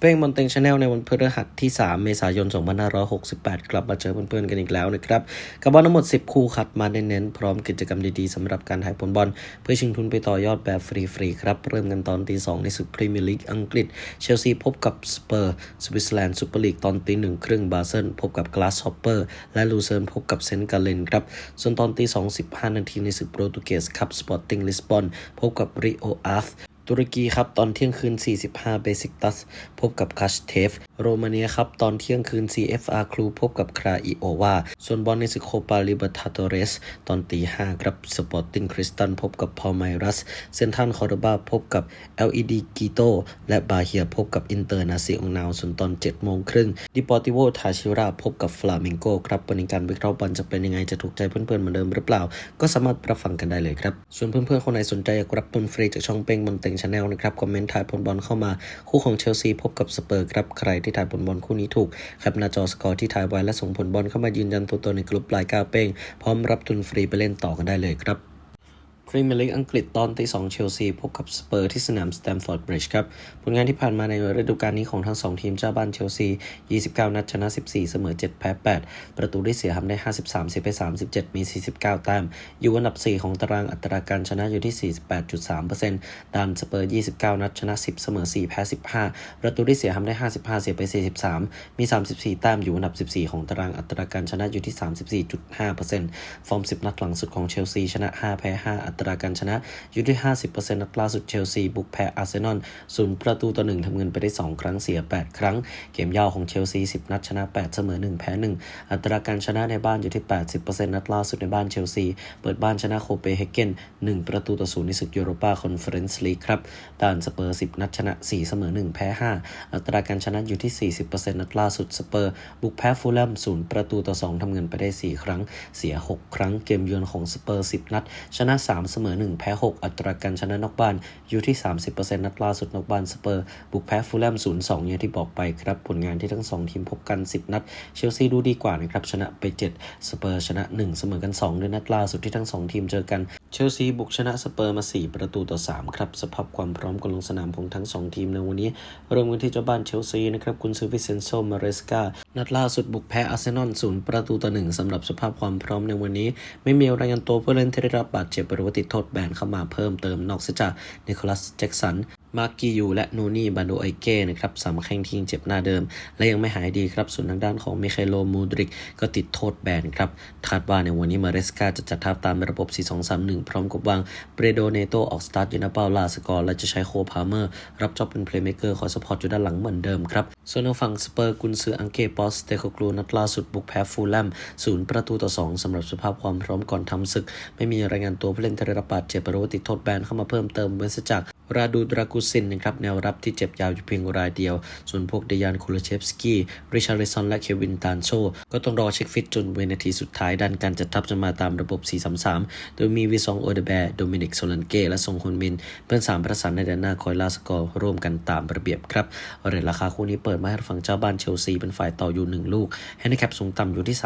เป้งบอลเต็งชาแนลในวันพฤหัสที่ 3 เมษายน 2568 กลับมาเจอเพื่อนๆกันอีกแล้วนะครับ กับบอลทั้งหมด 10 คู่คัดมาเน้นๆ พร้อมกิจกรรมดีๆสำหรับการถ่ายผลบอล เพื่อชิงทุนไปต่อยอดแบบฟรีๆ ครับ เริ่มกันตอนตี 2 ในศึกพรีเมียร์ลีกอังกฤษ เชลซีพบกับสเปอร์ สวิตเซอร์แลนด์ซูเปอร์ลีกตอนตีหนึ่งครึ่งบาเซนพบกับกลาสฮอปเปอร์ และลูเซิร์นพบกับเซนต์กาเลนครับ ส่วนตอนตี2 15 นาทีในศึกโปรตุเกสครับสปอร์ติ้งลิสบอนพบกับริโออาร์ ตุรกีครับตอนเที่ยงคืน 45 เบสิกตัสพบกับคัชเทฟ โรมาเนียครับตอนเที่ยงคืน CFR ครูพบกับคราอิโอวา ส่วนบอลในศึกโคปาลิเบตาโตเรส ตอนตี5ครับสปอร์ติ้งคริสตันพบกับพอลไมรัส เซนทันคอร์ดบาพบกับ LED กิโตและบาเฮียพบกับอินเตอร์นาซิองนาวส่วนตอน7โมงครึ่งดิปอติโวทาชิราพบกับฟลาเมงโกครับวันนี้การวิเคราะห์บอลจะเป็นยังไงจะถูกใจเพื่อนๆเหมือนเดิมหรือเปล่า ก็สามารถรับฟังกันได้เลยครับส่วนเพื่อนๆคนไหนสนใจอยากรับตุนฟรีจากช่องเป้งบอลเต็งชาแนลนะครับ คอมเมนต์ถ่ายผลบอลเข้ามา คู่ของเชลซีพบกับสเปอร์ครับ ใครที่ถ่ายผลบอลคู่นี้ถูกแคปหน้าจอสกอร์ที่ถ่ายไว้และส่งผลบอลเข้ามายืนยันตัวตนในกลุ่มปลายก้าเป้ง พร้อมรับทุนฟรีไปเล่นต่อกันได้เลยครับ รีเมียร์ลีกอังกฤษตอนตี2เชลซีพบกับสเปอร์ที่สนามสแตมฟอร์ดบริดจ์ครับ ผลงานที่ผ่านมาในฤดูกาลนี้ของทั้ง 2 ทีมเจ้าบ้านเชลซี 29 นัดชนะ 14 เสมอ 7 แพ้ 8 ประตูได้เสียทำได้ 53 เสียไป 37 มี 49 แต้ม อยู่อันดับ 4 ของตารางอัตราการชนะอยู่ที่ 48.3%ด้านสเปอร์ 29 นัดชนะ 10 เสมอ 4 แพ้ 15 ประตูได้เสียทำได้ 55 เสียไป 43 มี 34 แต้มอยู่อันดับ 14 ของตารางอัตราการชนะอยู่ที่ 34.5%ฟอร์ม 10 นัดหลังสุดของเชลซีชนะ 5 แพ้ 5 อัตราการชนะอยู่ที่ 50%นัดล่าสุดเชลซีบุกแพ้อาร์เซนอลศูนย์ประตูต่อหนึ่งทำเงินไปได้ 2 ครั้งเสีย 8 ครั้ง เกมยาวของเชลซี 10 นัดชนะ 8 เสมอ 1 แพ้ 1 อัตราการชนะในบ้านอยู่ที่ 80%นัดล่าสุดในบ้านเชลซี เปิดบ้านชนะโคเปนเฮเกน1 ประตูต่อศูนย์ในศึกยูโรปาคอนเฟอเรนซ์ลีกครับด้านสเปอร์ 10 นัดชนะ 4 เสมอ 1 แพ้ 5 อัตราการชนะอยู่ที่ 40%นัดล่าสุดสเปอร์ บุกแพ้ฟูลแลมศูนย์ประตูต่อ2ทำเงินไปได้ 4 ครั้งเสีย 6 ครั้งเกมเยือนของสเปอร์ 10 นัด ชนะ 3เสมอ 1 แพ้ 6 อัตราการชนะนอกบ้านอยู่ที่ 30%นัดล่าสุดนอกบ้านสเปอร์ บุกแพ้ฟูลแลม 0 2 อย่างที่บอกไปครับ ผลงานที่ทั้ง 2 ทีมพบกัน 10 นัด เชลซีดูดีกว่านะครับ ชนะไป 7 สเปอร์ชนะ 1 เสมอกัน 2 ด้วยนัดล่าสุดที่ทั้ง 2 ทีมเจอกัน เชลซีบุกชนะสเปอร์มา 4 ประตูต่อ 3 ครับ สภาพความพร้อมก่อนลงสนามของทั้ง 2 ทีมในวันนี้ เริ่มกันที่เจ้าบ้านเชลซีนะครับ คุณซือวิเซนโซ มาเรสกา นัดล่าสุดบุกแพ้อาร์เซนอลศูนย์ประตูต่อหนึ่งสำหรับสภาพความพร้อมในวันนี้ ไม่มีรายงานตัวผู้เล่นที่ได้รับบาดเจ็บหรือว่าติดโทษแบนเข้ามาเพิ่มเติมนอกจากนิโคลัสแจ็กสันมาร์กิยูและนูนี่บาโดไอเก้นะครับสามแข้งที่ยังเจ็บหน้าเดิม และยังไม่หายดีครับ ส่วนทางด้านของมิเคโลมูดริก ก็ติดโทษแบนครับคาดว่าในวันนี้มาเรสกาจะจัดทัพตามระบบ 4-2-3-1 พร้อมกับวางเบรโดเนโตออกสตาร์ทยูนาเปาลาสกอร์ และจะใช้โคพาเมอร์ รับจ็อบเป็นเพลย์เมเกอร์คอยสปอร์ตอยู่ด้านหลังเหมือนเดิมครับ ส่วนทางฝั่งสเปอร์กุนซืออังเกปอสเตโคกลูนัดล่าสุดบุกแพ้ฟูลแลมศูนย์ประตูต่อสองสำหรับสภาพความพร้อมก่อนทำศึก ไม่มีรายงานตัวผู้เล่นที่ได้รับบาดเจ็บหรือว่าติดโทษแบนเข้ามาเพิ่มเติมเว้นจากราดูดรากุซินนะครับแนวรับที่เจ็บยาวอยู่เพียงรายเดียว ส่วนพวกเดยานคูลเชฟสกี้ ริชาริซอนและเควินตานโช ก็ต้องรอเช็คฟิตจนเวนาทีสุดท้ายดันการจัดทัพจะมาตามระบบ 4-3-3 โดยมีวิซองโอเดแบร์โดมินิกโซลันเกและซงฮุนมิน เพื่อนสามประสานในแดนหน้าคอยลาสกอร์ร่วมกันตามระเบียบครับเรทราคาคู่นี้เปิดมาให้ฝั่งเจ้าบ้านเชลซีเป็นฝ่ายต่ออยู่ 1 ลูกแฮนดิแคปสูงต่ำอยู่ที่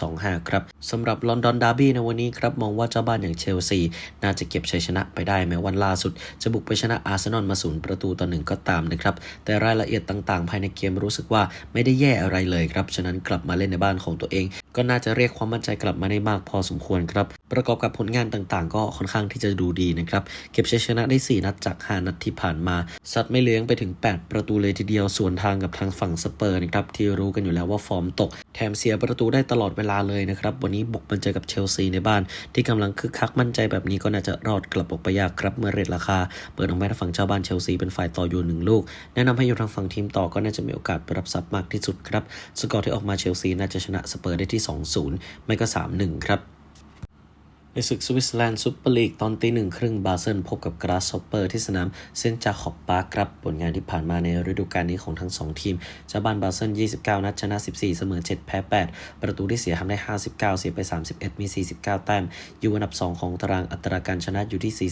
3.25 ครับสำหรับลอนดอนดาร์บี้ในวันนี้ครับมองว่าเจ้าบ้านอย่างเชลซีน่าจะเก็บชัยชนะไปได้แม้วันล่าสุดจะบุกไปชนะอาร์เซนอลมาศูนย์ประตูต่อหนึ่งก็ตามนะครับ แต่รายละเอียดต่างๆ ภายในเกมรู้สึกว่าไม่ได้แย่อะไรเลยครับ ฉะนั้นกลับมาเล่นในบ้านของตัวเองก็น่าจะเรียกความมั่นใจกลับมาได้มากพอสมควรครับ ประกอบกับผลงานต่างๆ ก็ค่อนข้างที่จะดูดีนะครับ เก็บชัยชนะได้ 4 นัดจาก 5 นัดที่ผ่านมาซัดไม่เลี้ยงไปถึง 8 ประตูเลยทีเดียวส่วนทางกับทางฝั่งสเปอร์นะครับ ที่รู้กันอยู่แล้วว่าฟอร์มตก แถมเสียประตูได้ตลอดเวลาเลยนะครับ วันนี้บุกมาเจอกับเชลซีในบ้าน ที่กำลังคึกคักมั่นใจแบบนี้ก็น่าจะรอดกลับออกไปยากครับเมื่อเรทราคา เปิดออกมาทางฝั่งเจ้าบ้านเชลซีเป็นฝ่ายต่ออยู่หนึ่งลูก แนะนำให้อยู่ทางฝั่งทีมต่อก็น่าจะมีโอกาสไปรับทรัพย์มากที่สุดครับสกอร์ที่ออกมาเชลซีน่าจะชนะสเปอร์ได้ที่2-0 ไม่ก็3-1 ครับ ในศึกสวิตเซอร์แลนด์ซุปเปอร์ลีกตอนตีหนึ่งครึ่งบาเซนพบกับกราส h อปเปอร์ที่สนามเซนต์จาขอบปาร์ครับ ผลงานที่ผ่านมาในฤดูกาลนี้ของทั้ง 2 ทีมเจ้าบ้านบาเซน29 นัดชนะ 14 เสมอ 7 แพ้ 8 ประตูที่เสียทำได้ 59 เสียไป 31 มี 49 แต้ม อยู่อันดับ 2 ของตารางอัตราการชนะอยู่ที่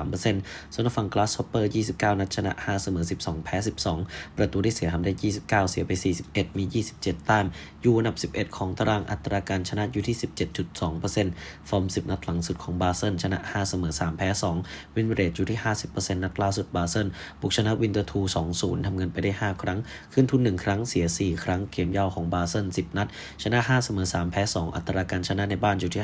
48.3%ส่วนฝั่งกราส h อปเปอร์ 29 นัดชนะ 5 เสมอ 12 แพ้ 12 ประตูที่เสียทำได้ 29 เสียไป 41 มี 27 แต้ม อยู่อันดับ 11 ของตารางอัตราการชนะอยู่ที่ 17.2%ฟอร์ม10 นัดหลังสุดของบาเซนชนะ 5 เสมอ 3 แพ้ 2 วินเรทอยู่ที่ 50%นัดล่าสุดบาเซนบุกชนะวินเตอร์ทู 2-0 ทำเงินไปได้ 5 ครั้ง ขึ้นทุน 1 ครั้งเสีย 4 ครั้งเกมเย่าของบาเซน10 นัด ชนะ 5 เสมอ 3 แพ้ 2 อัตราการชนะในบ้านอยู่ที่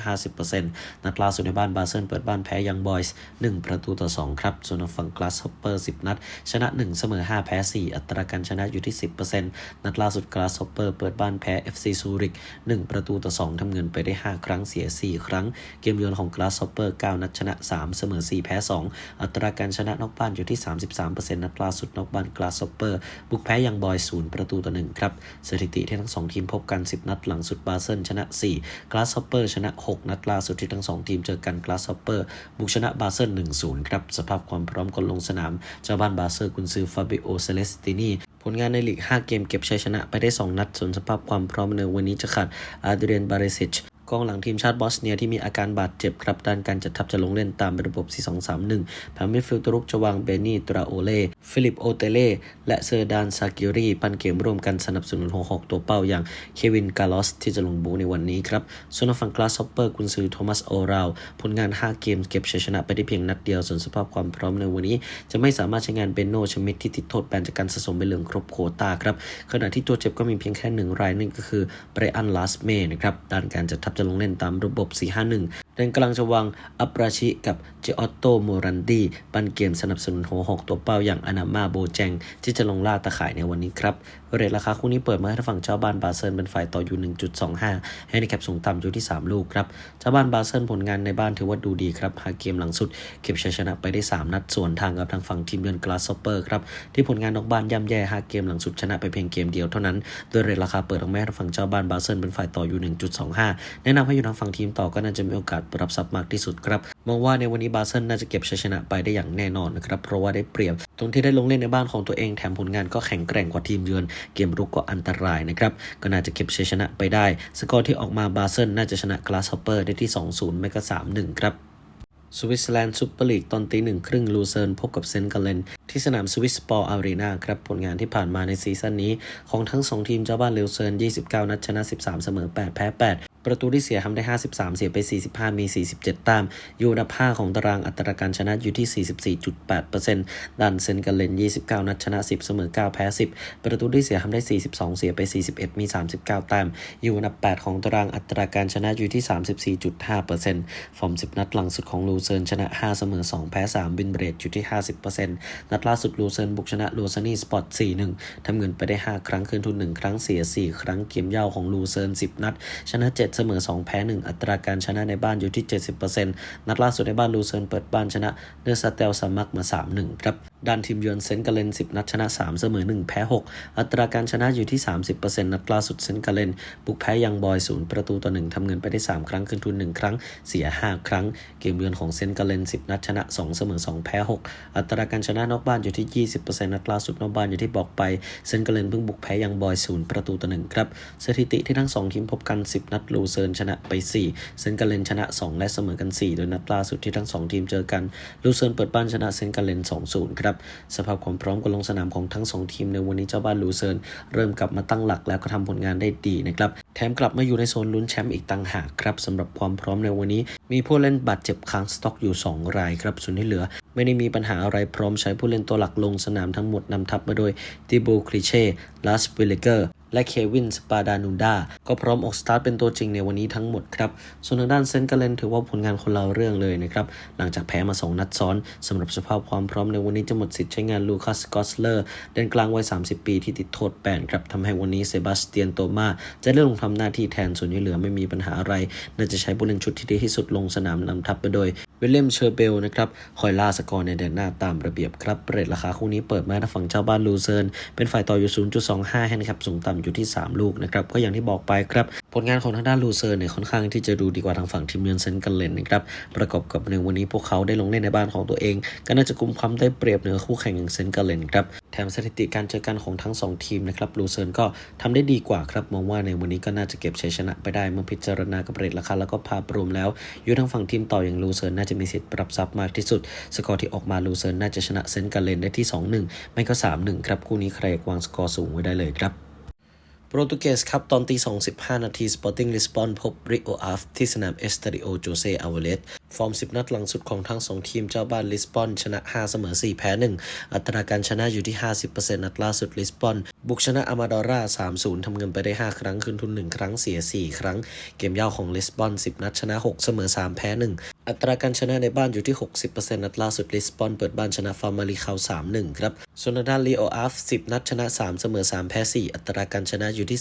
50%นัดล่าสุดในบ้านบาเซนเปิดบ้านแพ้ยังบอยส์1ประตูต่อ 2 ครับ ส่วนฝั่งกลาสฮอปเปอร์ 10 นัด ชนะ 1 เสมอ 5 แพ้ 4 อัตราการชนะอยู่ที่ 10%นัดล่าสุดกลาสฮอปเปอร์เปิดบ้านแพ้ FC ซูริก1ประตูต่อ 2ทำเงินไปได้ 5 ครั้งเสีย 4 ครั้งเกมเยือนของกลาสฮอปเปอร์9นัดชนะ 3 เสมอ 4 แพ้ 2 อัตราการชนะนอกบ้านอยู่ที่ 33%นัดล่าสุดนอกบ้านกลาสฮอปเปอร์บุกแพ้ยังบอย 0 ประตูต่อ 1 ครับ สถิติที่ทั้ง 2 ทีมพบกัน 10 นัดหลังสุดบาเซนชนะ4กลาสฮอปเปอร์ชนะ 6 นัดล่าสุดที่ทั้ง 2 ทีมเจอกันกลาสฮอปเปอร์บุกชนะบาเซน1-0 ครับ สภาพความพร้อมก่อนลงสนาม เจ้าบ้านบาเซอร์กุนซือฟาบิโอเซเลสตินีผลงานในลีก 5 เกมเก็บชัยชนะไปได้ 2 นัด ส่วนสภาพความพร้อมในวันนี้จะขาดอาเดรียนบาเรซิช กองหลังทีมชาติบอสเนียที่มีอาการบาดเจ็บครับด้านการจัดทัพจะลงเล่นตามระบบ 4-2-3-1 แผนมิดฟิลด์ตรุกจะวางเบนี่ตราโอเล่ฟิลิปโอเตเล่และเซอร์ดานซากิรีปันเกมร่วมกันสนับสนุนของหอกตัวเป้าอย่างเควินกาลอสที่จะลงบูในวันนี้ครับส่วนฝั่งกลาสฮอปเปอร์กุนซือโทมัสโอราวผลงาน 5 เกมเก็บชัยชนะไปได้เพียงนัดเดียวส่วนสภาพความพร้อมในวันนี้ จะไม่สามารถใช้งานเบนโนชมิดที่ติดโทษแบนจากการสะสมใบเหลืองครบโคตาครับขณะที่ตัวเจ็บก็มีเพียงแค่หนึ่งรายนั่นก็คือไบรอันลาสเมนะครับด้านการจัดทัพจะลงเล่นตามระบบ 4-5-1 ดินกำลังจะวางอัปราชิกับเจออตโตโมรันดีปันเกมสนับสนุนหัวหกตัวเป้าอย่างอนามาโบแจง ที่จะลงล่าตะข่ายในวันนี้ครับ เรทราคาคู่นี้เปิดมาให้ฝั่งเจ้าบ้านบาเซิลเป็นฝ่ายต่ออยู่ 1.25 ให้ในแคปสูงต่ำอยู่ที่ 3 ลูกครับ เจ้าบ้านบาเซิลผลงานในบ้านถือว่าดูดีครับ หาเกมหลังสุด เก็บชัยชนะไปได้ 3 นัดส่วนทางกับทางฝั่งทีมเยือนกลาสเปอร์ครับที่ผลงานนอกบ้านย่ำแย่หาเกมหลังสุดชนะไปเพียงเกมเดียวเท่านั้น โดยเรทราคาเปิดออกมาให้ฝั่งเจ้าบ้านบาเซิลเป็นฝ่ายต่ออยู่ 1.25 แนะนำให้อยู่ทางฝั่งทีมต่อก็น่าจะมีโอกาสรับทรัพย์มากที่สุดครับมองว่าในวันนี้บาเซิลน่าจะเก็บชัยชนะไปได้อย่างแน่นอนนะครับเพราะว่าได้เปรียบ ตรงที่ได้ลงเล่นในบ้านของตัวเองแถมผลงานก็แข็งแกร่งกว่าทีมเยือน เกมรุกก็อันตรายนะครับก็น่าจะเก็บชัยชนะไปได้ สกอร์ที่ออกมาบาเซิลน่าจะชนะกลาสฮอปเปอร์ได้ที่ 2-0 ไม่ก็ 3-1 ครับสวิตเซอร์แลนด์ซูเปอร์ลีกตอนตีหนึ่งครึ่งลูเซิร์นพบกับเซนต์กาเลน ที่สนามสวิสปอร์อารีนาครับ ผลงานที่ผ่านมาในซีซั่นนี้ ของทั้ง 2 ทีมเจ้าบ้านลูเซิร์น 29 นัดชนะ 13 เสมอ 8 แพ้8 ประตูที่เสียทำได้ 53 เสียไป 45 มี 47ต้มอยู่อันดับ5ของตารางอัตราการชนะอยู่ที่ 44.8%ดันเซนต์กาเลน 29 นัดชนะ 10 เสมอ 9 แพ้ 10 ประตูที่เสียทำได้ 42 เสียไป 41 มี 39 แต้ม อยู่อันดับ 8 ของตารางอัตราการชนะอยู่ที่ 34.5%ฟอร์ม 10 นัดหลังสุดของลูเซิร์นชนะ 5 เสมอ 2 แพ้ 3 บินเบรดอยู่ที่ 50%นัดล่าสุดลูเซิร์นบุกชนะลูซานีสปอร์ต 4-1 ทำเงินไปได้ 5 ครั้งคืนทุน 1 ครั้งเสีย 4 ครั้งเกมเย่าของลูเซิร์น10 นัด ชนะ 7เสมอ 2 แพ้ 1 อัตราการชนะในบ้านอยู่ที่ 70%นัดล่าสุดในบ้านลูเซิร์นเปิดบ้านชนะเนอร์ซาเตลสามักมา 3-1 ครับ ด้านทีมเยือนเซนกาเลน 10 นัดชนะ 3 เสมอ 1 แพ้ 6 อัตราการชนะอยู่ที่ 30%นัดล่าสุดเซนกาเลน บุกแพ้ยังบอย 0 ประตูต่อ 1 ทำเงินไปได้ 3 ครั้งคืนทุน 1 ครั้ง เสีย 5 ครั้ง เกมเยือนของเซนกาเลน 10 นัดชนะ 2 เสมอ 2 แพ้ 6 อัตราการชนะนอกบ้านอยู่ที่ 20%นัดล่าสุดนอกบ้านอยู่ที่บอกไป เซนกาเลนเพิ่งบุกแพ้ยังบอย 0 ประตูต่อ 1 ครับ สถิติที่ทั้ง 2 ทีมพบกัน 10 นัดลูเซิร์นชนะไป 4 เซนกาเลนชนะ 2 และเสมอกัน 4 โดยนัดล่าสุดที่ทั้ง 2 ทีมเจอกัน ลูเซิร์นเปิดบ้านชนะเซนกาเลน 2-0 ครับสภาพความพร้อมการลงสนามของทั้ง 2 ทีมในวันนี้เจ้าบ้านลูเซิร์นเริ่มกลับมาตั้งหลักแล้วก็ทำผลงานได้ดีนะครับแถมกลับมาอยู่ในโซนลุ้นแชมป์อีกต่างหากครับสำหรับความพร้อมในวันนี้ มีผู้เล่นบาดเจ็บค้างสต็อกอยู่ 2 รายครับส่วนที่เหลือ ไม่ได้มีปัญหาอะไรพร้อมใช้ผู้เล่นตัวหลักลงสนามทั้งหมดนำทัพมาโดยติโบคริเช่ลาสวิลเลเกอร์ และเควินสปาดานูดาก็พร้อมออกสตาร์ทเป็นตัวจริงในวันนี้ทั้งหมดครับ ส่วนทางด้านเซนต์กาเลนถือว่าผลงานคนเราเรื่องเลยนะครับ หลังจากแพ้มา 2 นัดซ้อนสำหรับสภาพความพร้อมในวันนี้จะหมดสิทธิ์ใช้งานลูคัสกอสเลอร์เดินกลางวัย 30 ปีที่ติดโทษแบนครับทำให้วันนี้เซบาสเตียนโตมาจะได้ลงทำหน้าที่แทนส่วนที่เหลือไม่มีปัญหาอะไร น่าจะใช้ผู้เล่นชุดที่ดีที่สุดลงสนามนำทัพไปโดย วิลเลียมเชอร์เบลนะครับคอยล่าสกอร์ในแดนหน้าตามระเบียบครับเรทราคาคู่นี้เปิดมาทางฝั่งเจ้าบ้านลูเซิร์นเป็นฝ่ายต่ออยู่ 0.25ให้นะครับสูงต่ำอยู่ที่ 3 ลูกนะครับก็อย่างที่บอกไปครับผลงานของทางด้านลูเซอร์เนี่ยค่อนข้างที่จะดูดีกว่าทางฝั่งทีมเยือนเซนกันเลนนะครับประกอบกับในวันนี้พวกเขาได้ลงเล่นในบ้านของตัวเอง ก็น่าจะกุมความได้เปรียบเหนือคู่แข่งอย่างเซนกันเลนครับแถมสถิติการเจอกันของทั้ง 2 ทีมนะครับลูเซิร์นก็ทำได้ดีกว่าครับมองว่าในวันนี้ก็น่าจะเก็บชัยชนะไปได้เมื่อพิจารณากับเรทราคาแล้วก็ภาพรวมแล้วอยู่ทางฝั่งทีมต่ออย่างลูเซิร์นน่าจะมีสิทธิ์ปรับซับมากที่สุด สกอร์ที่ออกมาลูเซิร์นน่าจะชนะเซนต์กันเลนได้ที่ 2-1 ไม่ก็ 3-1 ครับ คู่นี้ใครกวางสกอร์สูงไว้ได้เลยครับ โปรตุเกสครับ ตอนตี25นาที Sporting Lisbon พบ Rio Ave ที่สนามเอสตาดิโอโจเซอ v วเลสฟอร์ม 10 นัดหลังสุดของทั้ง2ทีมเจ้าบ้านลิสบอน ชนะ 5 เสมอ 4 แพ้ 1 อัตราการชนะอยู่ที่ 50%นัดล่าสุดลิสบอน บุกชนะอามาดอร่า 3-0 ทำเงินไปได้ 5 ครั้ง คืนทุน 1 ครั้ง เสีย 4 ครั้ง เกมยาวของลิสบอน 10 นัดชนะ 6 เสมอ 3 แพ้ 1 อัตราการชนะในบ้านอยู่ที่ 60%นัดล่าสุดลิสบอน เปิดบ้านชนะฟาร์มารีคาว3-1 ครับส่วนด้านลีโออาฟ 10 นัดชนะ 3 เสมอ 3 แพ้ 4 อัตราการชนะอยู่ที่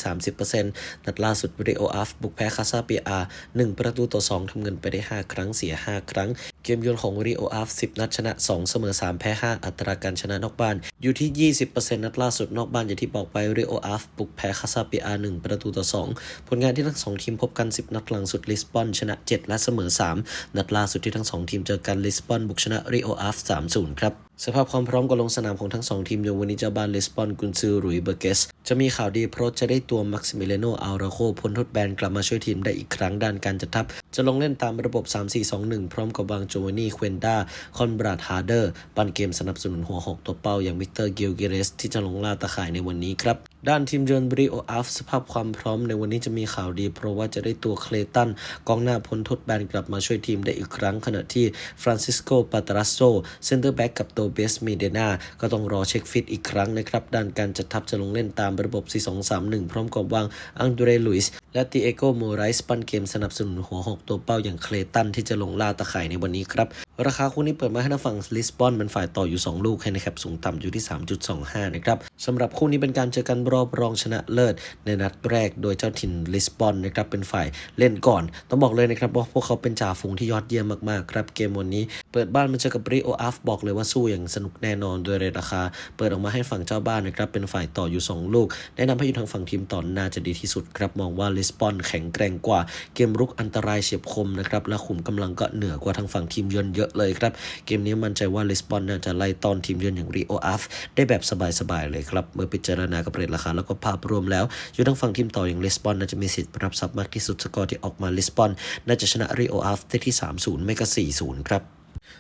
30%นัดล่าสุดริโออาฟบุกแพ้คาซาเปียอา1ประตูต่อ 2ทำเงินไปได้ 5 ครั้งเสีย 5 ครั้งเกมโยนของริโออาฟ10 นัดชนะ 2 เสมอ 3 แพ้ 5 อัตราการชนะนอกบ้าน อยู่ที่ 20%นัดล่าสุดนอกบ้านอย่างที่บอกไปริโออาฟบุกแพ้คาซาเปียอา1ประตูต่อ 2 ผลงานที่ทั้ง 2 ทีมพบกัน 10 นัดหลังสุดลิสบอนชนะ 7 และเสมอ 3 นัดล่าสุดที่ทั้ง 2 ทีมเจอกันลิสบอนบุกชนะริโออาฟ3-0 ครับสภาพความพร้อมก่อนลงสนามของทั้ง2ทีมอย่างวันนี้เจ้าบ้านลิสบอนกุนซือหรุยเบอร์เกส จะมีข่าวดีเพราะจะได้ตัวมักซิมิเลโนอัลราโคพ้นทดแบนกลับมาช่วยทีมได้อีกครั้งด้านการจัดทัพ จะลงเล่นตามระบบ 3-4-2-1 พร้อมกับวางโจวานี่เควนดาคอนบราดฮาร์เดอร์ปันเกมสนับสนุนหัวหกตัวเป้าอย่างวิกเตอร์กิลกิเรส ที่จะลงล่าตะข่ายในวันนี้ครับด้านทีมเยือนบริโออาฟสภาพความพร้อมในวันนี้จะมีข่าวดี เพราะว่าจะได้ตัวเคลตันกองหน้าพ้นทดแบนกลับมาช่วยทีมได้อีกครั้ง ขณะที่ฟรานซิสโกปาตราโซเซนเตอร์แบ็กกับโตเบสเมเดนาก็ต้องรอเช็คฟิตอีกครั้งนะครับ ด้านการจัดทัพจะลงเล่นตามระบบ 4-2-3-1 พร้อมกับวางอังเดรลุยส์ และติเอโกโมไรส์ปันเกมสนับสนุนหัวหกตัวเป้าอย่างเคลตันที่จะลงล่าตะข่ายในวันนี้ครับ ราคาคู่นี้เปิดมาให้ทางฝั่งลิสบอนเป็นฝ่ายต่ออยู่ 2 ลูกให้นะครับสูงต่ำอยู่ที่ 3.25 นะครับสำหรับคู่นี้เป็นการเจอกันรอบรองชนะเลิศ ในนัดแรกโดยเจ้าถิ่นลิสบอนนะครับเป็นฝ่ายเล่นก่อน ต้องบอกเลยนะครับว่าพวกเขาเป็นจ่าฝูงที่ยอดเยี่ยมมากๆครับเกมวันนี้ เปิดบ้านมาเจอกับริโออาฟบอกเลยว่าสู้อย่างสนุกแน่นอนโดยราคา เปิดออกมาให้ฝั่งเจ้าบ้านนะครับเป็นฝ่ายต่ออยู่ 2 ลูก แนะนำให้อยู่ทางฝั่งทีมต่อน่าจะดีที่สุดครับมองว่าลิสบอนแข็งแกร่งกว่าเกมรุกอันตรายเฉียบคมนะครับและขุมกำลังก็เหนือกว่าทางฝั่งทีมเยือนเยอะเลยครับ เกมนี้มั่นใจว่าลิสบอนน่าจะไล่ตอนทีมเยือนอย่างริโออาฟได้แบบสบายๆเลยครับ เมื่อพิจารณากับเรทราคาแล้วก็ภาพรวมแล้ว อยู่ทางฝั่งทีมต่ออย่างลิสบอนน่าจะมีสิทธิ์รับทรัพย์มากที่สุดสกอร์ที่ออกมาลิสบอนน่าจะชนะริโออาฟได้ที่ 3-0 ไม่ก็ 4-0 ครับ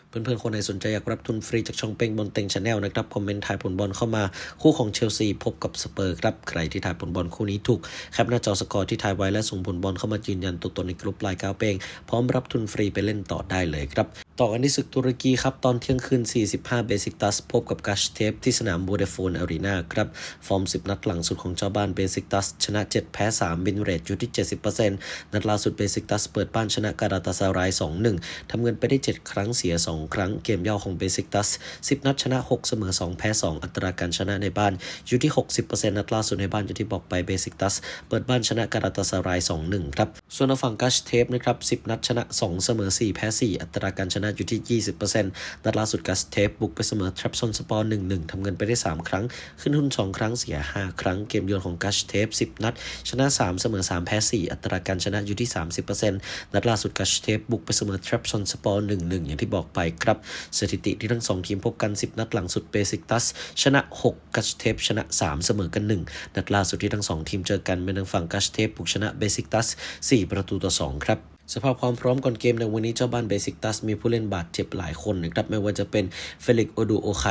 เพื่อนๆ คนไหนสนใจอยากรับทุนฟรีจากช่องเป้งบอลเต็งชาแนลนะครับ คอมเมนต์ถ่ายผลบอลเข้ามาคู่ของเชลซีพบกับสเปอร์ครับ ใครที่ถ่ายผลบอลคู่นี้ถูก แคปหน้าจอสกอร์ที่ถ่ายไว้และส่งผลบอลเข้ามายืนยันตัวตนในกลุ่มไลน์ก้าวเป้งพร้อมรับทุนฟรีไปเล่นต่อได้เลยครับต่อกันที่ศึกตุรกีครับ ตอนเที่ยงคืน 45 เบสิกตัสพบกับกาชเทปที่สนามโบเดโฟนอารีนาครับ ฟอร์ม 10 นัดหลังสุดของเจ้าบ้านเบสิกตัส ชนะ 7 แพ้ 3 บินเรทอยู่ที่ 70%นัดล่าสุดเบสิกตัสเปิดบ้านชนะการาตาซาราย 2-1 ทำเงินไปได้ 7 ครั้งเสีย 2ครั้งเกมเย่อของเบสิกตัส 10 นัดชนะ 6 เสมอ 2 แพ้ 2 อัตราการชนะในบ้านอยู่ที่ 60%นัดล่าสุดในบ้านอย่างที่บอกไปเบสิกตัส เปิดบ้านชนะการาตาซาราย 2-1 ครับ ส่วนฝั่งกาชเทปนะครับ 10 นัดชนะ 2 เสมอ 4 แพ้ 4 อัตราการชนะอยู่ที่ 20%นัดล่าสุดกัสเทปบุกไปเสมอทรัพซอนสปอร์ 1-1 ทำเงินไปได้ 3 ครั้ง ขึ้นทุน 2 ครั้งเสีย 5 ครั้งเกมโยนของกัสเทป 10 นัด ชนะ 3 เสมอ 3 แพ้ 4 อัตราการชนะอยู่ที่ 30%นัดล่าสุดกัสเทปบุกไปเสมอทรัพซอนสปอร์ 1-1 อย่างที่บอกไปครับ สถิติที่ทั้ง 2 ทีมพบกัน 10 นัดหลังสุดเบสิกตัส ชนะ 6 กัสเทปชนะ 3 เสมอกัน 1 นัดล่าสุดที่ทั้ง 2 ทีมเจอกันเป็นทางฝั่งกัสเทปบุกชนะเบสิกตัส 4 ประตูต่อ 2 ครับสภาพความพร้อมก่อนเกมในวันนี้เจ้าบ้านเบสิกตัสมีผู้เล่นบาดเจ็บหลายคนนะครับไม่ว่าจะเป็นเฟลิกโอดูโอไค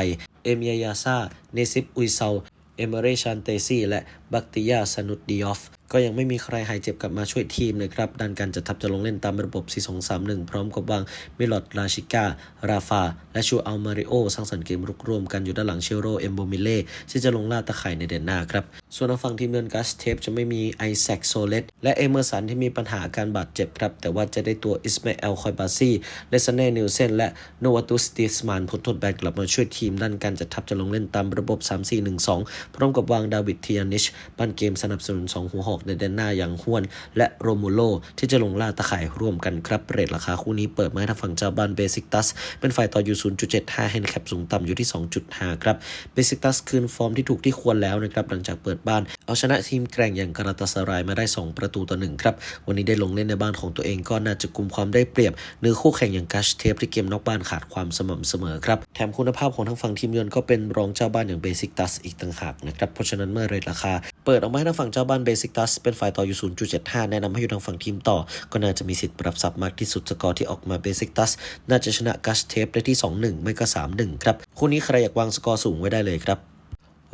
เอเมียยาซาเนซิปอุยเซาเอเมเรชันเตซีและบักติยาสนุดดิออฟ ก็ยังไม่มีใครหายเจ็บกลับมาช่วยทีมนะครับด้านการจัดทัพจะลงเล่นตามระบบ 4-2-3-1 พร้อมกับวางมิลอดราชิก้า ราฟา และชูอัลมาริโอสร้างสรรค์เกมรุกร่วมกันอยู่ด้านหลังเชโร เอมโบมิเล่ ที่จะลงล่าตะข่ายในเดือนหน้าครับ ส่วนทางฝั่งทีมเดินกัสเทปจะไม่มีไอแซคโซเลตและเอเมอร์สันที่มีปัญหาการบาดเจ็บครับ แต่ว่าจะได้ตัวอิสมาเอลคอยบาซีเลซเน่นิวเซนและโนวัตุสติสมานพ้นโทษแบนกลับมาช่วยทีมด้านการจัดทัพจะลงเล่นตามระบบ 3-4-1-2 พร้อมกับวางดาวิดเทียนิชปั้นเกมสนับสนุน2หัวหออกในแดนหน้าอย่างฮวน และโรมูโลที่จะลงล่าตะข่ายร่วมกันครับเรทราคาคู่นี้เปิดมาให้ทางฝั่งเจ้าบ้านเบสิกตัสเป็นฝ่ายต่ออยู่ 0.75 ให้แคปสูงต่ำอยู่ที่ 2.5 ครับเบสิกตัสคืนฟอร์มที่ถูกที่ควรแล้วนะครับหลังจากเปิดบ้าน เอาชนะทีมแกร่งอย่างกราตาสรายมาได้ 2 ประตูต่อหนึ่งครับ วันนี้ได้ลงเล่นในบ้านของตัวเองก็น่าจะกุมความได้เปรียบเนื้อคู่แข่งอย่างกัชเทปที่เกมนอกบ้านขาดความสม่ำเสมอครับแถมคุณภาพของทั้งฝั่งทีมเยือนก็เป็นรองเจ้าบ้านอย่างเบสิกตัสอีกต่างหากนะครับเพราะฉะนั้นเมื่อเรทราคา เปิดออกมาให้ทางฝั่งเจ้าบ้านเบสิกตัสเป็นฝ่ายต่ออยู่ 0.75 แนะนำให้อยู่ทางฝั่งทีมต่อ ก็น่าจะมีสิทธิ์ปรับสับมากที่สุดสกอร์ที่ออกมาเบสิกตัสน่าจะชนะกัชเทปได้ที่ 2-1 ไม่ก็ 3-1 ครับ คู่นี้ใครอยากวางสกอร์สูงไว้ได้เลยครับ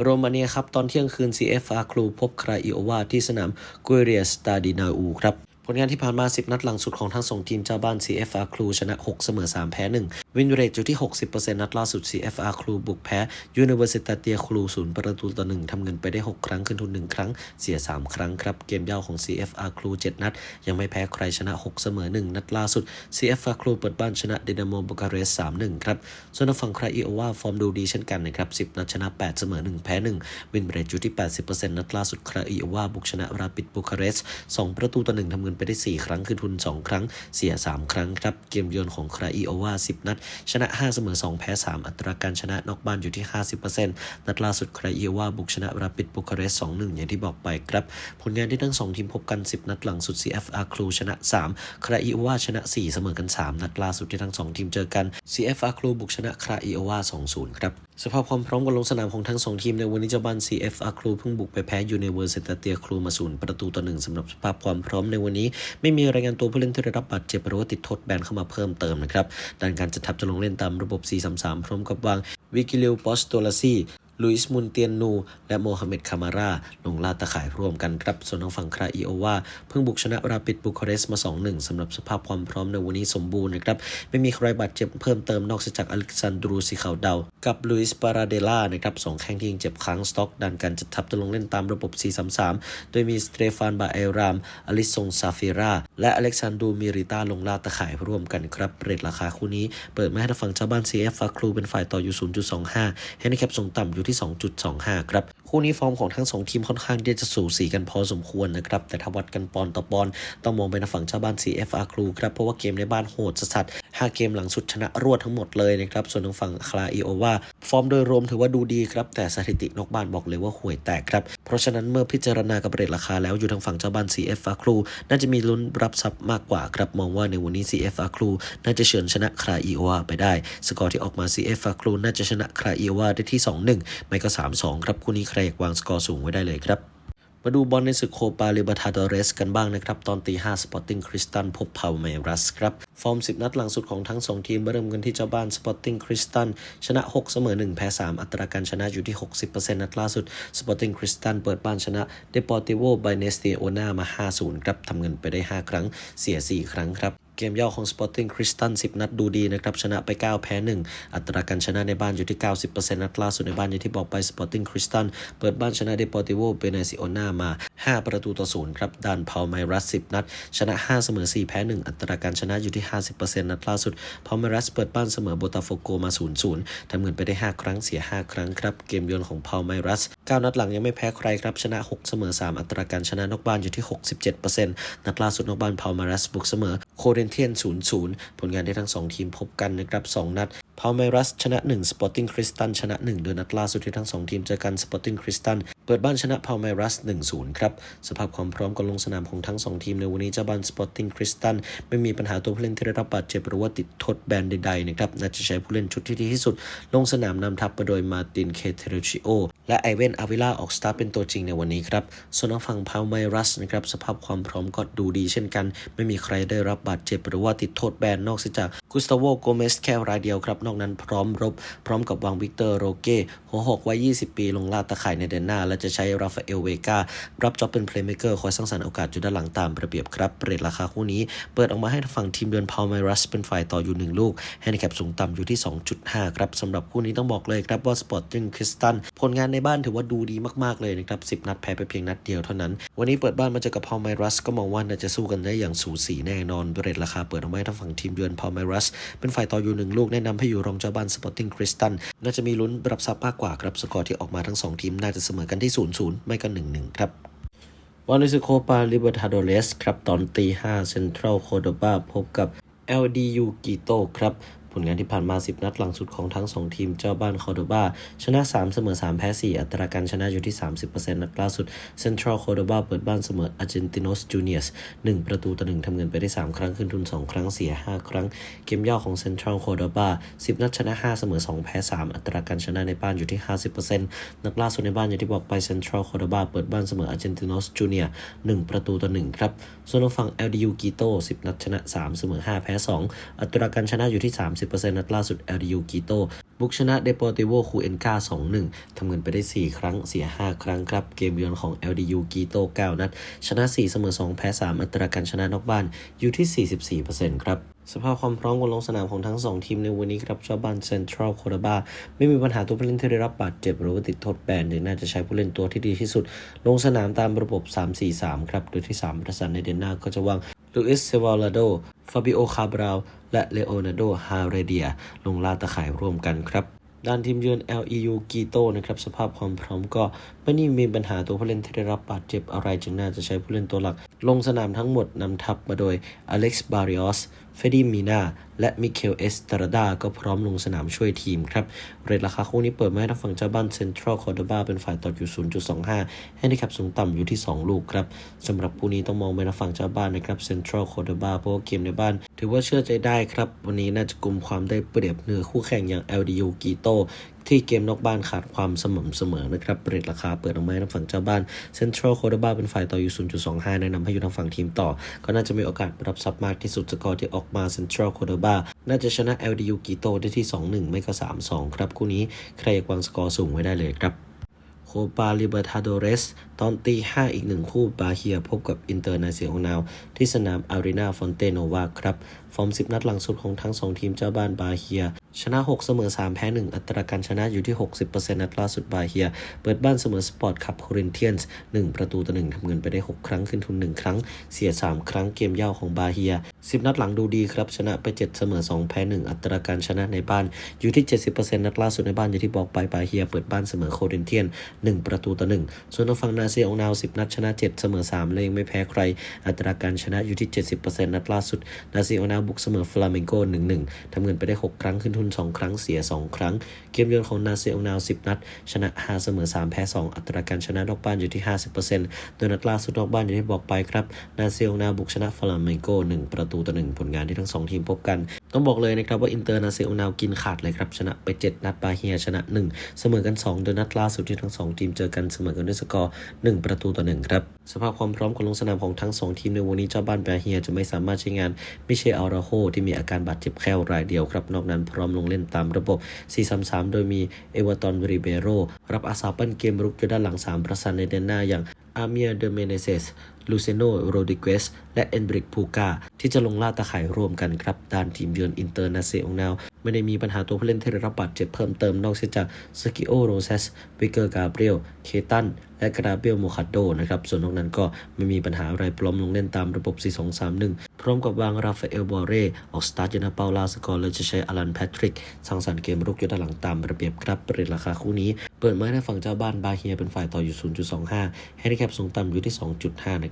โรมาเนียครับ ตอนเที่ยงคืน CFR ครูพบคราอิโอวาที่สนามกุเรียสตาดินาอูครับ ผลงานที่ผ่านมา 10 นัดหลังสุดของทั้งสองทีมเจ้าบ้าน CFR ครูชนะ 6 เสมอ 3 แพ้ 1 วินเรทอยู่ที่ 60%นัดล่าสุด CFR ครูบุกแพ้ Universitat เตียครูศูนย์ประตูต่อ1ทำเงินไปได้ 6 ครั้งขึ้นทุน 1 ครั้ง เสีย 3 ครั้งครับ เกมเย่าของ CFR ครู 7 นัด ยังไม่แพ้ใครชนะ 6 เสมอ 1 นัดล่าสุด CFR ครูเปิดบ้านชนะเดนาโมบุคาเรส3-1 ครับ ส่วนฝั่งคราอิโอวาฟอร์มดูดีเช่นกันนะครับ 10 นัดชนะ 8 เสมอ 1 แพ้ 1 วินเรทอยู่ที่ 80%นัดล่าสุดคราอิโอวาบุกชนะราปิดบุคาเรส2ประตูต่อ1ทำเงินไปได้ 4 ครั้งคืนทุน 2 ครั้ง เสีย 3 ครั้งครับ เกมเยือนของคราอิโอวา10 นัดชนะ 5 เสมอ 2 แพ้ 3 อัตราการชนะนอกบ้านอยู่ที่ 50%นัดล่าสุดครเอิโวาบุกชนะราปิดบุคาเรส2-1 อย่างที่บอกไปครับ ผลงานที่ทั้ง 2 ทีมพบกัน 10 นัดหลังสุด CFR ครูชนะ 3 คราอิโอวาชนะ 4 เสมอกัน 3 นัดล่าสุดที่ทั้ง 2 ทีมเจอกัน CFR ครูบุกชนะคราอิโอวา2-0 ครับ สภาพความพร้อมการลงสนามของทั้งสองทีมในวันนี้เจ้าบ้าน CFR ครูเพิ่งบุกไปแพ้ยูเนเวอร์เซิตาเตียครูมาศูนย์ประตูต่อหนึ่งสำหรับสภาพความพร้อมในวันนี้ ไม่มีรายงานตัวผู้เล่นที่ได้รับบาดเจ็บหรือว่าติดโทษแบนเข้ามาเพิ่มเติมนะครับด้านการจัดทัพจะลงเล่นตามระบบ 4-3-3 พร้อมกับวางวิกิลิวปอสโตลาซี ลุยส์มุนเตียนนู และโมฮัมเหม็ดคามาราลงลาดตะข่ายร่วมกันครับ ส่วนทางฝั่งคราอิโอวาเพิ่งบุกชนะราปิดบุคาเรสมา 2-1สำหรับสภาพความพร้อมในวันนี้สมบูรณ์นะครับ ไม่มีใครบาดเจ็บเพิ่มเติมนอกจากอเล็กซานดรูซิคาวเดา กับลุยส์ปาราเดล่านะครับสองแข้งที่ยังเจ็บค้างสต็อกดันการจัดทัพจะลงเล่นตามระบบ 4-3-3 โดยมีสเตฟานบาเอราม อลิซงซาฟิราและอเล็กซานดรูมิริต้าลงลาดตะข่ายร่วมกันครับเรทราคาคู่นี้เปิดมาให้ทางฝั่งเจ้าบ้าน CF ฟาครูเป็นฝ่ายต่ออยู่ 0.25ให้ในแคปส่งต่ำอยู่ที่2.25 ครับ คู่นี้ฟอร์มของทั้งสองทีมค่อนข้างที่จะสูสีกันพอสมควรนะครับ แต่ถ้าวัดกันปอนต่อปอนต้องมองไปทางฝั่งเจ้าบ้าน CFR ครูครับ เพราะว่าเกมในบ้านโหดสัสๆห้าเกมหลังสุดชนะรวดทั้งหมดเลยนะครับ ส่วนทางฝั่งคลาอีโอวาฟอร์มโดยรวมถือว่าดูดีครับ แต่สถิตินอกบ้านบอกเลยว่าห่วยแตกครับ เพราะฉะนั้นเมื่อพิจารณากับเรทราคาแล้วอยู่ทางฝั่งเจ้าบ้าน CFR ครูน่าจะมีลุ้นรับทรัพย์มากกว่าครับ มองว่าในวันนี้ CFR ครูน่าจะเฉือนชนะคลาอีโอวาไปได้ สกอร์ที่ออกมา CFR ครูน่าจะชนะคลาอีโอวาได้ที่ 2-1 ไม่ก็ 3-2 ครับคู่นี้ใครอยากวางสกอร์สูงไว้ได้เลยครับมาดูบอลในศึกโคปาลิบาทาดอเรสกันบ้างนะครับ ตอนตีห้าสปอร์ติ้งคริสตันพบพาวเมรัสครับ ฟอร์ม 10 นัดหลังสุดของทั้ง 2 ทีมเริ่มกันที่เจ้าบ้านสปอร์ติ้งคริสตันชนะ 6 เสมอ 1 แพ้ 3 อัตราการชนะอยู่ที่ 60%นัดล่าสุดสปอร์ติ้งคริสตันเปิดบ้านชนะเดปอร์ติโวไบเนสเตโอนามา 5-0 ครับทำเงินไปได้ 5 ครั้งเสีย 4 ครั้งครับ กมย่อของ Sporting Cristal 10 นัดดูดีนะครับ ชนะไป 9 แพ้ 1 อัตราการชนะในบ้านอยู่ที่ 90%นัดล่าสุดในบ้านอย่างที่บอกไป Sporting Cristal เปิดบ้านชนะ Deportivo Benaciona มา 5 ประตูต่อ0ครับด้านพาวไมรัส 10 นัด ชนะ 5 เสมอ 4 แพ้ 1 อัตราการชนะอยู่ที่ 50%นัดล่าสุดพาวไมรัสเปิดบ้านเสมอโบตาโฟโกมา 0-0ทำเงินไปได้ 5 ครั้งเสีย 5 ครั้งครับเกมโยนของพาวไมรัส9 นัดหลังยังไม่แพ้ใครครับชนะ 6 เสมอ 3 อัตราการชนะนอกบ้านอยู่ที่ 67%นัดล่าสุดนอกบ้านพาวไมรัสบุกเสมอโคเรนเทียน 0-0 ผลงานที่ทั้ง 2 ทีมพบกันนะครับ2นัดพาวเมรัสชนะ1 Sporting Cristal ชนะ 1 โดยนัดล่าสุดที่ทั้ง 2 ทีมเจอกัน Sporting Cristal เปิดบ้านชนะพาวไมรัส 1-0 ครับ สภาพความพร้อมการลงสนามของทั้ง 2 ทีมในวันนี้เจ้าบ้าน Sporting Cristal ไม่มีปัญหาตัวผู้เล่นที่ได้รับบาดเจ็บหรือว่าติดโทษแบนใดๆนะครับ น่าจะใช้ผู้เล่นชุดที่ดีที่สุด ลงสนามนำทัพมาโดยมาติน เคเทเรชิโอ และไอเวนอาวิล่าออกสตาร์เป็นตัวจริงในวันนี้ครับ ส่วนทางฝั่งพาวไมรัสนะครับสภาพความพร้อมก็ดูดีเช่นกัน ไม่มีใครได้รับบาดเจ็บหรือว่าติดโทษแบนนอกจากกุสตาโวโกเมสแค่รายเดียวครับ นอกนั้นพร้อมรบ พร้อมกับวางวิกเตอร์โรเก้หัวหอกวัย 20 ปี ลงลาดตะข่ายในเดือนหน้าและจะใช้ราฟาเอลเวการับจ็อบเป็นเพลย์เมเกอร์คอยสร้างสรรค์โอกาสอยู่ด้านหลังตามระเบียบครับ เรทราคาคู่นี้ เปิดออกมาให้ฝั่งทีมเดือนพาวไมรัสเป็นฝ่ายต่ออยู่ 1 ลูกให้ในแคปสูงต่ำอยู่ที่ 2.5 ครับสำหรับคู่นี้ต้องบอกเลยครับว่าสปอร์ติ้งคริสตันผลงานในบ้านถือว่าดูดีมาก ๆ เลยนะครับ 10 นัดแพ้ไปเพียงนัดเดียวเท่านั้น วันนี้เปิดบ้านมาเจอกับพาวไมรัสก็มองว่าน่าจะสู้กันได้อย่างสูสีแน่นอน เรทราคาเปิดออกมาให้ทางฝั่งทีมเยือนพาวไมรัสเป็นฝ่ายต่ออยู่หนึ่งลูกแนะนำให้อยู่รองเจ้าบ้านสปอร์ติ้งคริสตันน่าจะมีลุ้นรับทรัพย์มากกว่าครับสกอร์ที่ออกมาทั้งสองทีมน่าจะเสมอกันที่ 0-0 ไม่ก็ 1-1 ครับวานิสโคปาลิเบร์ตาโดเลสครับตอนตี5เซ็นทรัลโคโดบาพบกับ LDU กิโตครับ ผลงานที่ผ่านมา 10 นัดหลังสุดของทั้ง 2 ทีมเจ้าบ้านคอร์โดบาชนะ 3 เสมอ 3 แพ้ 4 อัตราการชนะอยู่ที่ 30%นัดล่าสุดเซ็นทรัลโคโดบาเปิดบ้านเสมออาร์เจนติโนสจูเนียส1ประตูต่อ1ทำเงินไปได้ 3 ครั้งขึ้นทุน 2 ครั้งเสีย 5 ครั้ง เกมย่อของเซ็นทรัลโคโดบา10 นัดชนะ 5 เสมอ 2 แพ้ 3 อัตราการชนะในบ้านอยู่ที่ 50%นัดล่าสุดในบ้านอย่างที่บอกไปเซ็นทรัลโคโดบาเปิดบ้านเสมออาร์เจนติโนสจูเนีย1ประตูต่อ1ครับ ส่วนทางฝั่ง LDU กิโต10 นัดชนะ 3 เสมอ 5 แพ้ 2 อัตราการชนะอยู่ที่30%นัดล่าสุด LDU กิโตบุกชนะเดโปติโวคูเอนกา2-1 ทำเงินไปได้ 4 ครั้ง เสีย 5 ครั้งครับ เกมเยือนของ LDU กิโต9นัด ชนะ 4 เสมอ 2 แพ้ 3 อัตราการชนะนอกบ้านอยู่ที่ 44%ครับสภาพความพร้อมการลงสนามของทั้ง 2 ทีมในวันนี้ครับเจ้าบ้านเซ็นทรัลโคดาบาไม่มีปัญหาตัวผู้เล่นที่ได้รับบาดเจ็บหรือว่าติดโทษแบนจึงน่าจะใช้ผู้เล่นตัวที่ดีที่สุด ลงสนามตามระบบ 3-4-3 ครับ โดยที่ 3 ประสานในเดนหน้าก็จะวาง ลูอิสเซวาลาโด ฟาบิโอ คาบราว และเลโอนาร์โด ฮาเรเดีย ลงลาดตะข่ายร่วมกันครับด้านทีมเยือน LEU กีโตนะครับ สภาพความพร้อมก็ไม่นี่มีปัญหาตัวผู้เล่นที่ได้รับบาดเจ็บอะไรจึงน่าจะใช้ผู้เล่นตัวหลัก ลงสนามทั้งหมดนำทัพมาโดยอเล็กซ์บาริออส เฟดีมีนาและมิเคลเอสตราดา ก็พร้อมลงสนามช่วยทีมครับ เรทราคาคู่นี้เปิดมาให้ทางฝั่งเจ้าบ้านเซ็นทรัลคอร์ดบาเป็นฝ่ายต่ออยู่ 0.25 ให้ในแคปสูงต่ำอยู่ที่ 2 ลูกครับสำหรับคู่นี้ต้องมองไปทางฝั่งเจ้าบ้านนะครับเซ็นทรัลคอร์ดบาเพราะว่าเกมในบ้าน ถือว่าเชื่อใจได้ครับ วันนี้น่าจะกลุ่มความได้เปรียบเหนือคู่แข่งอย่าง LDU กีโตที่เกมนอกบ้านขาดความสม่ำเสมอนะครับ เรทราคาเปิดออกมาให้ทางฝั่งเจ้าบ้านเซ็นทรัลโคดบาเป็นฝ่ายต่ออยู่ 0.25 แนะนำให้อยู่ทางฝั่งทีมต่อ ก็น่าจะมีโอกาสรับทรัพย์มากที่สุดสกอร์ที่ออกมาเซ็นทรัลโคดบาน่าจะชนะ LDU กิโตได้ที่ 2-1 ไม่ก็ 3-2 ครับ คู่นี้ใครอยากวางสกอร์สูงไว้ได้เลยครับโคปาลิเบอร์ทาโดเรส ตอนตีห้าอีกหนึ่งคู่บาเฮียพบกับอินเตอร์นาเซียโอนาวที่สนามอารีนาฟอนเตโนวาครับ ฟอร์ม 10 นัดหลังสุดของทั้ง 2 ทีมเจ้าบ้านบาเฮีย ชนะ 6 เสมอ 3 แพ้ 1 อัตราการชนะอยู่ที่ 60%นัดล่าสุดบาเฮีย เปิดบ้านเสมอสปอร์ตคับโครินเทียนส์1ประตูต่อ1ทำเงินไปได้ 6 ครั้งขึ้นทุน 1 ครั้ง เสีย 3 ครั้งเกมเย่าของบาเฮีย 10 นัดหลังดูดีครับ ชนะไป 7 เสมอ 2 แพ้ 1 อัตราการชนะในบ้านอยู่ที่ 70%นัดล่าสุดในบ้านอย่างที่บอกไปบาเฮีย เปิดบ้านเสมอโครินเทียน 1 ประตูต่อ1ส่วนทางฝั่งนาเซียองนาว 10 นัดชนะ 7 เสมอ3เลยยังไม่แพ้ใคร อัตราการชนะอยู่ที่ 70%นัดล่าสุดนาเซียองนาวบุกเสมอฟลาเมงโก1-1ทำเงินไปได้ 6 ครั้งขึ้นทุน 2 ครั้งเสีย 2 ครั้ง เกมเยือนของนาเซียองนาว 10 นัด ชนะ 5 เสมอ 3 แพ้ 2 อัตราการชนะนอกบ้านอยู่ที่ 50%โดยนัดล่าสุดนอกบ้านอย่างที่บอกไปครับนาเซียองนาวบุกชนะฟลาเมงโก1 ประตูต่อ1ผลงานที่ทั้ง 2 ทีมพบกัน ต้องบอกเลยนะครับว่าอินเตอร์นาเซียองนาวกินขาดเลยครับชนะไป 7 นัดบาเฮียชนะ 1 เสมอกัน 2 โดยนัดล่าสุดที่ทั้ง 2 ทีมเจอกันเสมอกันด้วยสกอร์ 1 ประตูต่อ1ครับสภาพความพร้อมของลงสนามของทั้ง 2 ทีมในวันนี้เจ้าบ้านบาเฮียจะไม่สามารถใช้งานมิเชลอาราโฮที่มีอาการบาดเจ็บแค่รายเดียวครับ นอกนั้นพร้อมลงเล่นตามระบบ 4-3-3 โดยมีเอเวอร์ตันริเบโรรับอาสาปั้นเกมรุกอยู่ด้านหลัง 3 ประสานในเดนหน้าอย่างอาเมียเดเมเนเซส ลูเซโนโรดิเกสและเอนบริกพูกาที่จะลงล่าตะข่ายร่วมกันครับด้านทีมเยือนอินเตอร์นาเซองนาวไม่ได้มีปัญหาตัวผู้เล่นที่ได้รับบาดเจ็บเพิ่มเติมนอกจากสกิโอโรเซสวิเกอร์กาเบรียลเคตันและกราเบลโมคาโดนะครับ ส่วนนอกนั้นก็ไม่มีปัญหาอะไรพร้อมลงเล่นตามระบบ 4-2-3-1 พร้อมกับวางราฟาเอลบอเรออกสตาร์ทยนาเปาลาสกอร์และจะใช้อลันแพทริกสร้างสรรค์เกมรุกยู่ด้านหลังตามระเบียบครับเปิดราคาคู่นี้ เปิดมาให้ฝั่งเจ้าบ้านบาเฮียเป็นฝ่ายต่ออยู่ 0.25ให้ได้แคปสูงต่ำอยู่ที่ 2.5นะครับ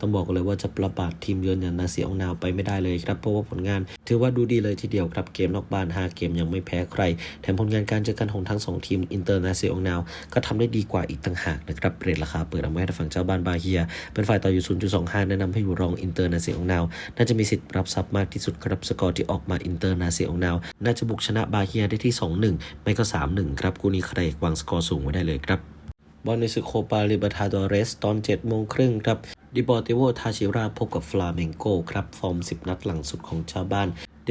ต้องบอกเลยว่าจะประบาดทีมเยือนอย่างนาเซียองนาวไปไม่ได้เลยครับเพราะว่าผลงานถือว่าดูดีเลยทีเดียวครับเกมนอกบ้าน 5 เกมยังไม่แพ้ใคร แถมผลงานการเจอกันของทั้ง 2 ทีมอินเตอร์นาเซียองนาวก็ทำได้ดีกว่าอีกต่างหากนะครับเรทราคาเปิดเอาไว้ให้ฝั่งเจ้าบ้านบาเฮีย เป็นฝ่ายต่ออยู่ 0.25 แนะนำให้อยู่รองอินเตอร์นาเซียองนาวน่าจะมีสิทธิ์รับทรัพย์มากที่สุดครับสกอร์ที่ออกมาอินเตอร์นาเซียองนาวน่าจะบุกชนะบาเฮียได้ที่ 2-1 ไม่ก็ 3-1 ครับคู่นี้ใครวางสกอร์สูงไว้ได้เลยครับ บอลในศึกโคปาลิบร์ตาดอเรส ตอน7โมงครึ่งครับดิบอติโวทาชิราพบกับฟลาเมงโกครับ ฟอร์ม 10 นัดหลังสุดของชาวบ้าน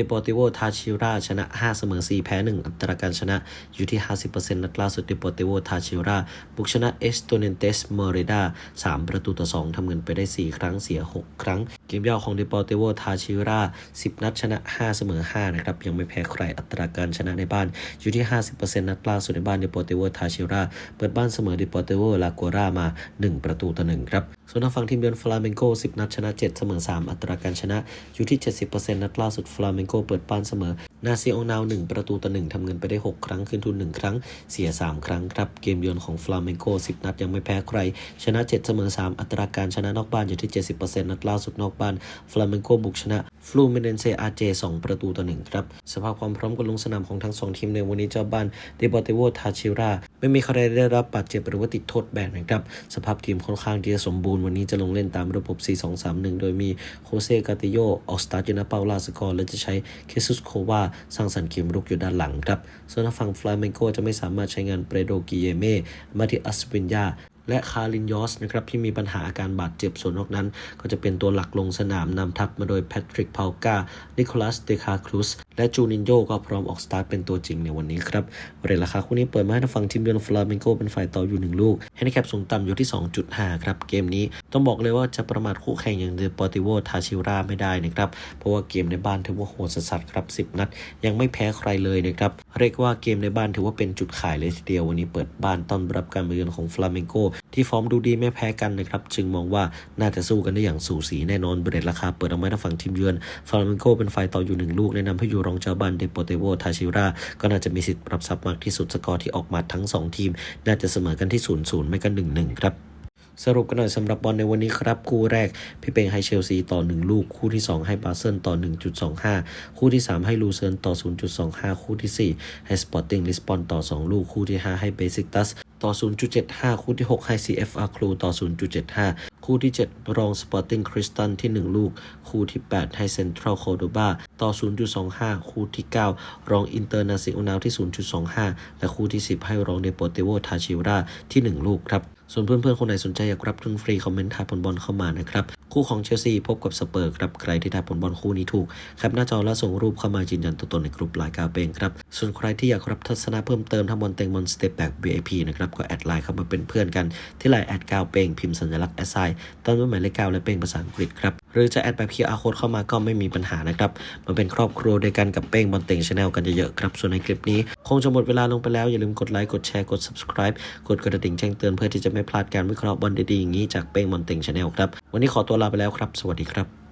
ปอร์ติโวทาชิราชนะ 5 เสมอ 4 แพ้ 1 อัตราการชนะอยู่ที่ 50%นัดล่าสุดเดปอร์ติโวทาชิราบุกชนะเอสโตเนนเตสเมเรดา3ประตูต่อ 2 ทำเงินไปได้ 4 ครั้งเสีย 6 ครั้ง เกมยาวของเดปอร์ติโวทาชิรา10 นัดชนะ 5 เสมอ 5 นะครับ ยังไม่แพ้ใครอัตราการชนะในบ้านอยู่ที่ 50%นัดล่าสุดในบ้านเดปอร์ติโวทาชิราเปิดบ้านเสมอเดปอร์ติโวลากัวรามา 1 ประตูต่อ 1 ครับ ส่วนทางฝั่งทีมเยือนฟลาเมงโก 10 นัดชนะ 7 เสมอ 3 อัตราการชนะอยู่ที่ 70%นัดล่าสุดฟลาเมงโกเปิดบ้านเสมอ นาซิโอนาว1ประตูต่อ1ทำเงินไปได้ 6 ครั้ง ขึ้นทุน 1 ครั้ง เสีย 3 ครั้งครับ เกมเยือนของฟลาเมงโก 10 นัดยังไม่แพ้ใคร ชนะ 7 เสมอ 3 อัตราการชนะนอกบ้านอยู่ที่ 70%นัดล่าสุดนอกบ้านฟลาเมงโกบุกชนะฟลูเมเนเซอาเจ2ประตูต่อ1ครับ สภาพความพร้อมการลงสนามของทั้งสองทีมในวันนี้เจ้าบ้านเดบอเตโวทาชิราไม่มีใครได้รับบาดเจ็บหรือว่าติดโทษแบนนะครับ สภาพทีมค่อนข้างที่จะสมบูรณ์วันนี้จะลงเล่นตามระบบ 4-2-3-1 โดยมีโคเซกาติโยออกสตาร์ทอยู่หน้าเปาลาสกอร์และจะใช้เคซุสโควาสร้างสรรค์เกมรุกอยู่ด้านหลังครับ ส่วนทางฝั่งฟลาเมงโกจะไม่สามารถใช้งานเปโดกิเยเมมาติอัสวินยา และคารินยอสนะครับที่มีปัญหาอาการบาดเจ็บส่วนนอกนั้น ก็จะเป็นตัวหลักลงสนามนำทัพมาโดยแพทริกพาวกานิโคลัสเดคาครุสและจูนินโยก็พร้อมออกสตาร์ทเป็นตัวจริงในวันนี้ครับเรทราคาคู่นี้เปิดมาให้ทางฝั่งทีมเยือนฟลาเมงโกเป็นฝ่ายต่ออยู่หนึ่งลูกแฮนดิแคปสูงต่ำอยู่ที่ 2.5 ครับ เกมนี้ต้องบอกเลยว่าจะประมาทคู่แข่งอย่างเดปอติโวทาชิราไม่ได้นะครับ เพราะว่าเกมในบ้านถือว่าโหดสัสครับ 10 นัด ยังไม่แพ้ใครเลยนะครับ เรียกว่าเกมในบ้านถือว่าเป็นจุดขายเลยทีเดียววันนี้เปิดบ้านต้อนรับการมาเยือนของฟลาเมงโกที่ฟอร์มดูดีไม่แพ้กันนะครับ จึงมองว่าน่าจะสู้กันได้อย่างสูสีแน่นอนเบรดราคาเปิดเอาไว้ทางฝั่งทีมเยือนฟลาเมงโกเป็นฝ่ายต่ออยู่หนึ่งลูกแนะนำให้อยู่รองเจ้าบ้านเดปเตโวทาชิราก็น่าจะมีสิทธิ์รับทรัพย์มากที่สุดสกอร์ที่ออกมาทั้งสองทีม น่าจะเสมอกันที่0ูนย์ไม่ก็หนึ่งหนึ่งครับ สรุปกันหน่อยสำหรับบอลในวันนี้ครับ คู่แรกพี่เปงให้เชลซีต่อ 1 ลูก คู่ที่ 2 ให้บาเซิลต่อ 1.25 คู่ที่ 3 ให้ลูเซิร์นต่อ 0.25 คู่ทีสี่4 ให้สปอร์ติ้งลิสบอนต่อ 2 ลูก คู่ที่ 5 ให้เบสิกตัสต่อ 0.75 คู่ที่ 6 ให้ CFR ครูต่อ 0.75 คู่ที่ 7 รองสปอร์ติ้งคริสตันที่ 1 ลูก คู่ที่ 8 ให้เซ็นทรัลโคโดบาต่อ 0.25 คู่ที่ 9 รองอินเตอร์นาซิโอนาลที่ 0.25 และคู่ที่ 10 ให้รองเดโปเตโวทาชิราที่ 1 ลูกครับ ส่วนเพื่อนๆ คนไหนสนใจอยากรับทุนฟรี คอมเมนต์ทายผลบอลเข้ามานะครับ คู่ของเชลซีพบกับสเปอร์ครับใครที่ทายผลบอลคู่นี้ถูกแคปหน้าจอแล้วส่งรูปเข้ามายืนยันตัวตนในกลุ่มไลน์กาเปงครับ ส่วนใครที่อยากรับทัศนะเพิ่มเติมทั้งบอลเต็งบอลสเตปแบ็ก VIP นะครับก็แอดไลน์เข้ามาเป็นเพื่อนกันที่ไลน์แอดกาวเปงพิมพ์สัญลักษณ์แอสไซตามด้วยหมายเลขก้าและเปงภาษาอังกฤษครับหรือจะแอดแบบ QR code เข้ามาก็ไม่มีปัญหานะครับมาเป็นครอบครัวด้วยกันกับเป้งบอลเต็งชาแนลกันเยอะๆครับส่วนในคลิปนี้ คงจะหมดเวลาลงไปแล้วอย่าลืมกดไลค์กดแชร์กด subscribe กดกระดิ่งแจ้งเตือนเพื่อที่จะไม่พลาดการวิเคราะห์บอลดีๆอย่างนี้จากเป้งบอลเต็งชาแนลครับ วันนี้ขอตัวลาไปแล้วครับ สวัสดีครับ